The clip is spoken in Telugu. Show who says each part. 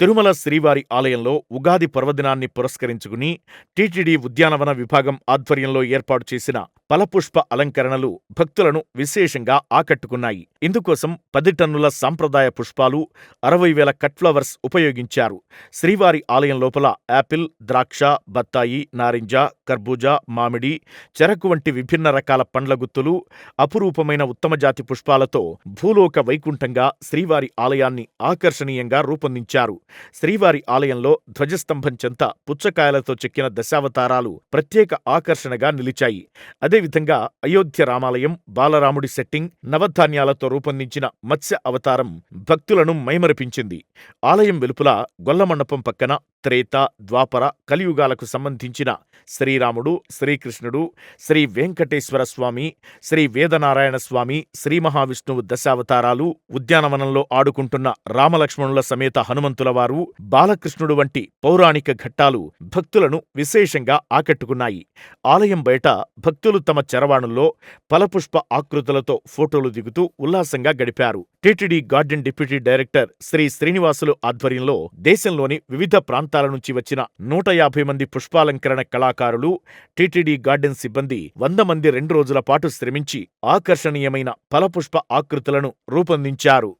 Speaker 1: తిరుమల శ్రీవారి ఆలయంలో ఉగాది పర్వదినాన్ని పురస్కరించుకుని టీటీడీ ఉద్యానవన విభాగం ఆధ్వర్యంలో ఏర్పాటు చేసిన ఫలపుష్ప అలంకరణలు భక్తులను విశేషంగా ఆకట్టుకున్నాయి. ఇందుకోసం పది టన్నుల సాంప్రదాయ పుష్పాలు అరవై వేల కట్ ఫ్లవర్స్ ఉపయోగించారు. శ్రీవారి ఆలయం లోపల యాపిల్ ద్రాక్ష బత్తాయి నారింజ కర్బూజా మామిడి చెరకు వంటి విభిన్న రకాల పండ్ల గుత్తులు అపురూపమైన ఉత్తమజాతి పుష్పాలతో భూలోక వైకుంఠంగా శ్రీవారి ఆలయాన్ని ఆకర్షణీయంగా రూపొందించారు. శ్రీవారి ఆలయంలో ధ్వజస్తంభం చెంత పుచ్చకాయలతో చెక్కిన దశావతారాలు ప్రత్యేక ఆకర్షణగా నిలిచాయి. అదేవిధంగా అయోధ్య రామాలయం బాలరాముడి సెట్టింగ్ నవధాన్యాలతో రూపొందించిన మత్స్య అవతారం భక్తులను మైమరిపించింది. ఆలయం వెలుపల గొల్లమండపం పక్కన త్రేత ద్వాపర కలియుగాలకు సంబంధించిన శ్రీరాముడు శ్రీకృష్ణుడు శ్రీ వెంకటేశ్వర స్వామి శ్రీ వేదనారాయణ స్వామి శ్రీ మహావిష్ణువు దశావతారాలు ఉద్యానవనంలో ఆడుకుంటున్న రామలక్ష్మణుల సమేత హనుమంతుల వారు బాలకృష్ణుడు వంటి పౌరాణిక ఘట్టాలు భక్తులను విశేషంగా ఆకట్టుకున్నాయి. ఆలయం బయట భక్తులు తమ చరవాణుల్లో ఫలపుష్ప ఆకృతులతో ఫోటోలు దిగుతూ ఉల్లాసంగా గడిపారు. TTD garden deputy director Shri Srinivasulu ఆధ్వర్యంలో దేశంలోని వివిధ ప్రాంతాల నుంచి వచ్చిన నూట యాభై మంది పుష్పాలంకరణ కళాకారులు టీటీడీ గార్డెన్ సిబ్బంది వంద మంది రెండు రోజుల పాటు శ్రమించి ఆకర్షణీయమైన ఫలపుష్ప ఆకృతులను రూపొందించారు.